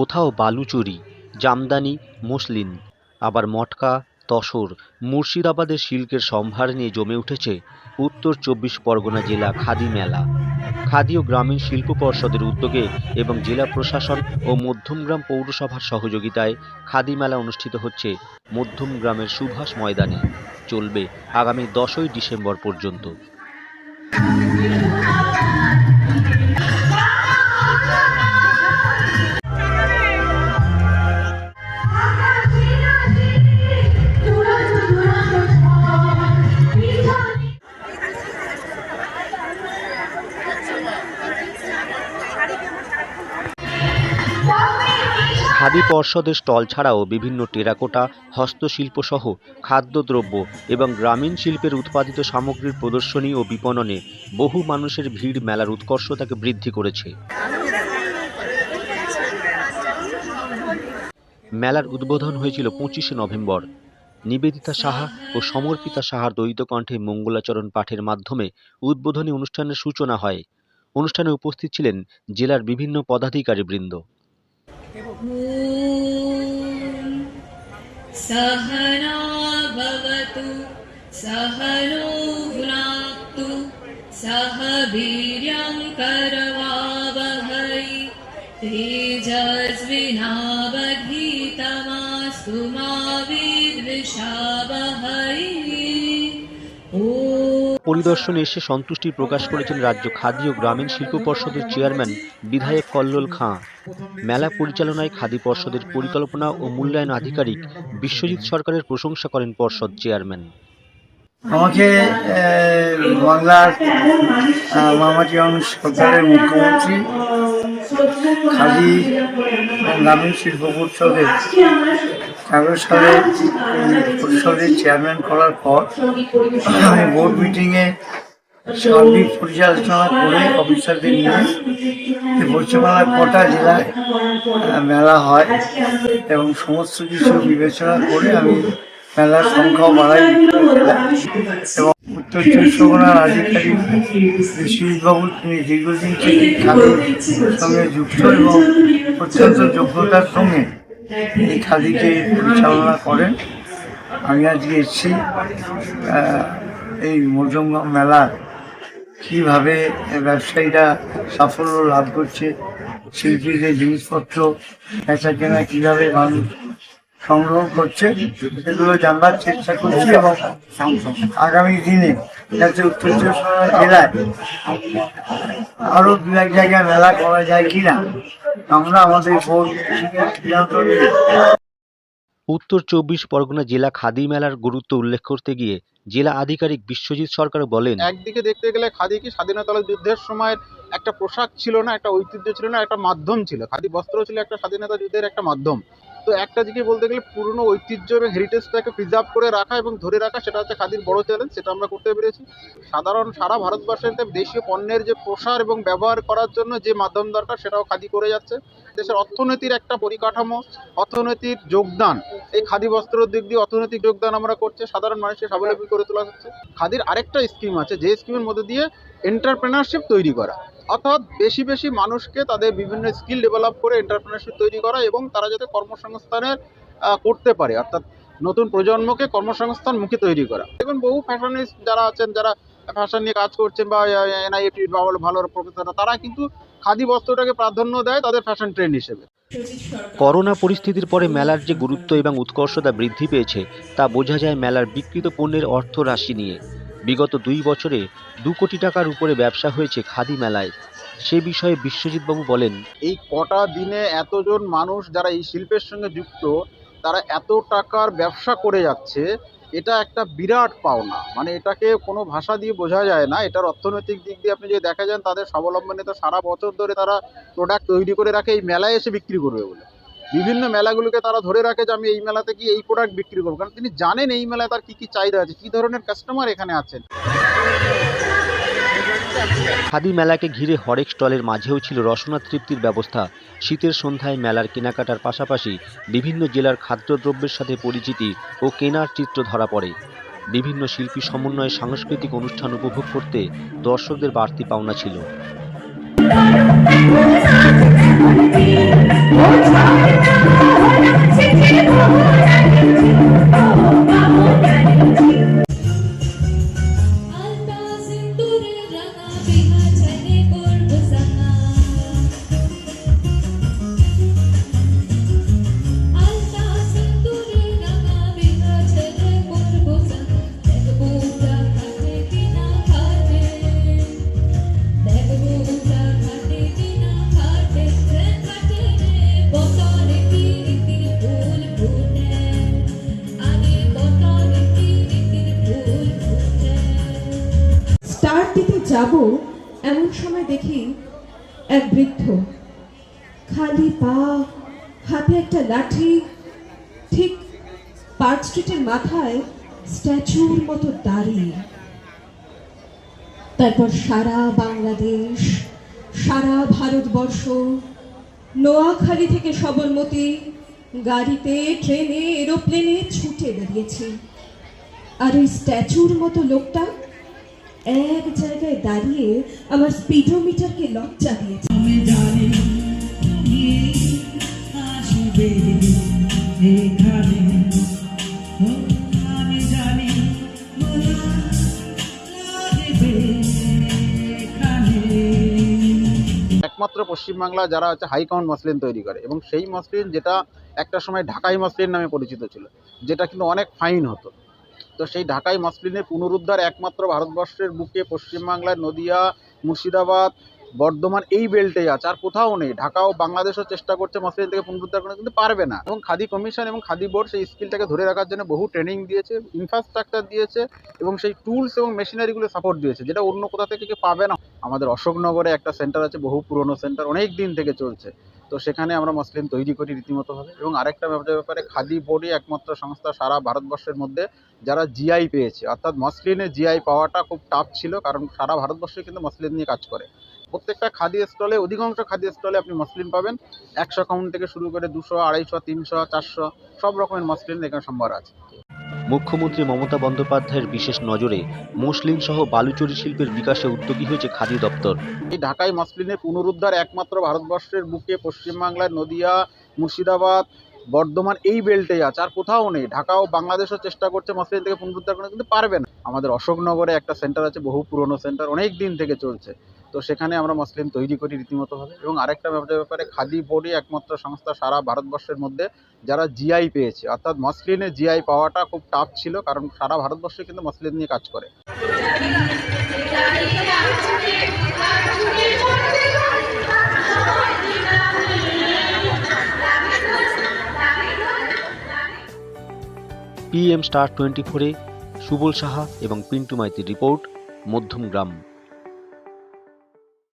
কোথাও বালুচুরি জামদানি, মসলিন। আবার মটকা, তসর, মুর্শিদাবাদের সিল্কের সম্ভার নিয়ে জমে উঠেছে উত্তর চব্বিশ পরগনা জেলা খাদি মেলা। খাদি ও গ্রামীণ শিল্প পর্ষদের উদ্যোগে এবং জেলা প্রশাসন ও মধ্যমগ্রাম পৌরসভার সহযোগিতায় খাদি মেলা অনুষ্ঠিত হচ্ছে মধ্যমগ্রামের সুভাষ ময়দানে। চলবে আগামী দশই ডিসেম্বর পর্যন্ত। খাদি পর্ষদের স্টল ছাড়াও বিভিন্ন টেরাকোটা, হস্তশিল্পসহ খাদ্যদ্রব্য এবং গ্রামীণ শিল্পের উৎপাদিত সামগ্রীর প্রদর্শনী ও বিপণনে বহু মানুষের ভিড় মেলার উৎকর্ষতাকে বৃদ্ধি করেছে। মেলার উদ্বোধন হয়েছিল পঁচিশে নভেম্বর। নিবেদিতা সাহা ও সমর্পিতা সাহার দ্বৈত কণ্ঠে মঙ্গলাচরণ পাঠের মাধ্যমে উদ্বোধনী অনুষ্ঠানের সূচনা হয়। অনুষ্ঠানে উপস্থিত ছিলেন জেলার বিভিন্ন পদাধিকারীবৃন্দ। ॐ सहना भवतु सहनो भुनाक्तु सह वीर्यं करवावहै। तेजस्विनावधीतमास्तु मा विद्विषावहै পরিদর্শনে এসে সন্তুষ্টি প্রকাশ করেছেন রাজ্য খাদি ও গ্রামীণ শিল্প পর্ষদের চেয়ারম্যান বিধায়ক কল্লোল খাঁ। মেলা পরিচালনায় খাদি পর্ষদের পরিকল্পনা ও মূল্যায়ন আধিকারিক বিশ্বজিৎ সরকারের প্রশংসা করেন পর্ষদ চেয়ারম্যান। আমাকে বাংলার মামাটি সরকারের মুখ্যমন্ত্রী, খাদি গ্রামীণ শিল্প পরিষদের তেরো সালে পরিষদের চেয়ারম্যান করার পর আমি বোর্ড মিটিংয়ে সার্বিক পরিচালনা করে অফিসারদের নিয়ে পশ্চিমবাংলার কটা জেলায় মেলা হয় এবং সমস্ত কিছু বিবেচনা করে আমি মেলার সংখ্যাও বাড়াই। এবং উত্তর চব্বিশ পরগনার আধিকারিক বিশ্বজিৎবাবু তিনি দীর্ঘদিন থেকে সঙ্গে যুক্ত এবং অত্যন্ত যোগ্যতার সঙ্গে এই খাদিকে পরিচালনা করেন। আমি আজকে এসেছি এই মজমগাম মেলার, কীভাবে ব্যবসায়ীরা সাফল্য লাভ করছে, শিল্পীদের জিনিসপত্র বেচা কেনা কীভাবে মানুষ সংগ্রহ করছে। সেগুলো জানবার চেষ্টা করছি এবং আগামী দিনে যাতে উত্তর চব্বিশ পরগনা জেলায় আরও দু এক জায়গায় মেলা করা যায় কিনা আমরা আমাদের উত্তর চব্বিশ পরগনা জেলা খাদি মেলার গুরুত্ব উল্লেখ করতে গিয়ে জেলা আধিকারিক বিশ্বজিৎ সরকার বলেন একদিকে দেখতে গেলে খাদি কি স্বাধীনতা যুদ্ধের সময় একটা পোশাক ছিল না একটা ঐতিহ্য ছিল না একটা মাধ্যম ছিল। খাদি বস্ত্র ছিল একটা স্বাধীনতা যুদ্ধের একটা মাধ্যম। তো একটা দিকে বলতে গেলে পুরনো ঐতিহ্য এবং হেরিটেজটাকে প্রিজার্ভ করে রাখা এবং ধরে রাখা, সেটা হচ্ছে খাদির বড় চ্যালেঞ্জ সেটা আমরা করতে পেরেছি। সাধারণ সারা ভারতবর্ষের দেশীয় পণ্যের যে প্রসার এবং ব্যবহার করার জন্য যে মাধ্যম দরকার, সেটাও খাদি করে যাচ্ছে। দেশের অর্থনীতির একটা পরিকাঠামো অর্থনৈতিক যোগদান, এই খাদি বস্ত্রের দিক দিয়ে অর্থনৈতিক যোগদান আমরা করছে, সাধারণ মানুষকে স্বাবলম্বী করে তোলা হচ্ছে। খাদির আরেকটা স্কিম আছে, যে স্কিমের মধ্যে দিয়ে এন্টারপ্রেনারশিপ তৈরি করা। অর্থাৎ বেশি বেশি মানুষকে তাদের বিভিন্ন স্কিল ডেভেলপ করে এন্টারপ্রেনারশিপ তৈরি করা এবং তারা যাতে কর্মসংস্থানের করতে পারে। অর্থাৎ নতুন প্রজন্মকে কর্মসংস্থান মুখে তৈরি করা। দেখুন, বহু ফ্যাশনিস্ট যারা আছেন, যারা ফ্যাশন নিয়ে কাজ করছেন বা এনআইএফটি বা ভালো প্রফেসররা তারা কিন্তু খাদি বস্ত্রটাকে প্রাধান্য দেয় তাদের ফ্যাশন ট্রেন্ড হিসেবে। করোনা পরিস্থিতির পরে মেলার যে গুরুত্ব এবং উৎকর্ষতা বৃদ্ধি পেয়েছে, তা বোঝা যায় মেলার বিকৃত পণ্যের অর্থ রাশি নিয়ে। বিগত দুই বছরে দু কোটি টাকার উপরে ব্যবসা হয়েছে খাদি মেলায়। সে বিষয়ে বিশ্বজিৎবাবু বলেন, এই কটা দিনে এতজন মানুষ যারা এই শিল্পের সঙ্গে যুক্ত, তারা এত টাকার ব্যবসা করে যাচ্ছে, এটা একটা বিরাট পাওনা। মানে এটাকে কোনো ভাষা দিয়ে বোঝা যায় না। এটার অর্থনৈতিক দিক দিয়ে আপনি যদি দেখা যান, তাদের স্বাবলম্বনে তো সারা বছর ধরে তারা প্রোডাক্ট তৈরি করে রাখে, এই মেলায় এসে বিক্রি করবে বলে। বিভিন্ন মেলাগুলোকে তারা ধরে রাখে যে আমি এই মেলাতে কি এই প্রোডাক্ট বিক্রি করব। কারণ তিনি জানেন এই মেলায় তার কী কী চাহিদা আছে, কী ধরনের কাস্টমার এখানে আছেন। খাদি মেলাকে ঘিরে হরেক স্টলের মাঝেও ছিল রসনা তৃপ্তির ব্যবস্থা। শীতের সন্ধ্যায় মেলার কেনাকাটার পাশাপাশি বিভিন্ন জেলার খাদ্যদ্রব্যের সাথে পরিচিতি ও কেনার চিত্র ধরা পড়ে। বিভিন্ন শিল্পী সমন্বয়ে সাংস্কৃতিক অনুষ্ঠান উপভোগ করতে দর্শকদের বাড়তি পাওনা ছিল। Oh, দিতে যাব, এমন সময় দেখি এক বৃদ্ধ খালি পা, হাতে একটা লাঠি, ঠিক পার্ক স্ট্রিটের মাথায় স্ট্যাচুর মতো দাঁড়িয়ে তারপর সারা বাংলাদেশ, সারা ভারতবর্ষ, নোয়াখালী থেকে সবরমতি গাড়িতে, ট্রেনে, এরোপ্লেনে ছুটে বেরিয়েছি। আর ওই স্ট্যাচুর মতো লোকটা এক জায়গায় দাঁড়িয়ে আমার স্পিডোমিটারকে লজ্জা দিয়েছে আমি জানি তুমি আসবে এখানে। ও, আমি জানি মোলা লাগবে এখানে। একমাত্র পশ্চিমবাংলা যারা হচ্ছে হাইকাউন্ট মসলিন তৈরি করে এবং সেই মসলিন যেটা একটা সময় ঢাকাই মসলিন নামে পরিচিত ছিল যেটা কিন্তু অনেক ফাইন হতো। তো সেই ঢাকাই মসলিনের পুনরুদ্ধার একমাত্র ভারতবর্ষের বুকে পশ্চিমবাংলার নদিয়া, মুর্শিদাবাদ, বর্ধমান এই বেল্টেই আছে। আর কোথাও নেই। ঢাকা ও বাংলাদেশও চেষ্টা করছে মসলিন থেকে পুনরুদ্ধার করে কিন্তু পারবে না। এবং খাদি কমিশন এবং খাদি বোর্ড সেই স্কিলটাকে ধরে রাখার জন্য বহু ট্রেনিং দিয়েছে ইনফ্রাস্ট্রাকচার দিয়েছে, এবং সেই টুলস এবং মেশিনারিগুলো সাপোর্ট দিয়েছে, যেটা অন্য কোথা থেকে কেউ পাবে না। আমাদের অশোকনগরে একটা সেন্টার আছে, বহু পুরনো সেন্টার অনেক দিন থেকে চলছে। তো সেখানে আমরা মসলিন তৈরি করি রীতিমতোভাবে। এবং আরেকটা ব্যাপার- খাদি বোর্ডই একমাত্র সংস্থা সারা ভারতবর্ষের মধ্যে যারা জিআই পেয়েছে। অর্থাৎ মসলিনে জিআই পাওয়াটা খুব টাফ ছিল, কারণ সারা ভারতবর্ষে কিন্তু মসলিন নিয়ে কাজ করে। প্রত্যেকটা খাদি স্টলে অধিকাংশ খাদি স্টলে আপনি মসলিন পাবেন। একশো কাউন্ট থেকে শুরু করে দুশো, আড়াইশো, তিনশো, চারশো, সব রকমের মসলিন এখানে সম্ভার আছে। মুখ্যমন্ত্রী মমতা বন্দ্যোপাধ্যায়ের বিশেষ নজরে মসলিন সহ বালুচরি শিল্পের বিকাশে উদ্যোগী হয়েছে খাদি দপ্তর। এই ঢাকায় মসলিনের পুনরুদ্ধার একমাত্র ভারতবর্ষের বুকে পশ্চিমবাংলার নদিয়া, মুর্শিদাবাদ বর্ধমান এই বেল্টেই আছে, আর কোথাও নেই। ঢাকা ও বাংলাদেশও চেষ্টা করছে মসলিন থেকে পুনরুদ্ধার করে কিন্তু পারবে না। আমাদের অশোকনগরে একটা সেন্টার আছে, বহু পুরনো সেন্টার অনেক দিন থেকে চলছে। তো সেখানে আমরা মসলিন তৈরি করি রীতিমতোভাবে এবং আরেকটা ব্যাপারে খাদি বোর্ডই একমাত্র সংস্থা সারা ভারতবর্ষের মধ্যে যারা জিআই পেয়েছে। অর্থাৎ মসলিনে জিআই পাওয়াটা খুব টাফ ছিল, কারণ সারা ভারতবর্ষে কিন্তু মসলিন নিয়ে কাজ করে। পিএম স্টার টোয়েন্টি ফোরে সুবল সাহা এবং পিন্টু মাইতির রিপোর্ট মধ্যমগ্রাম।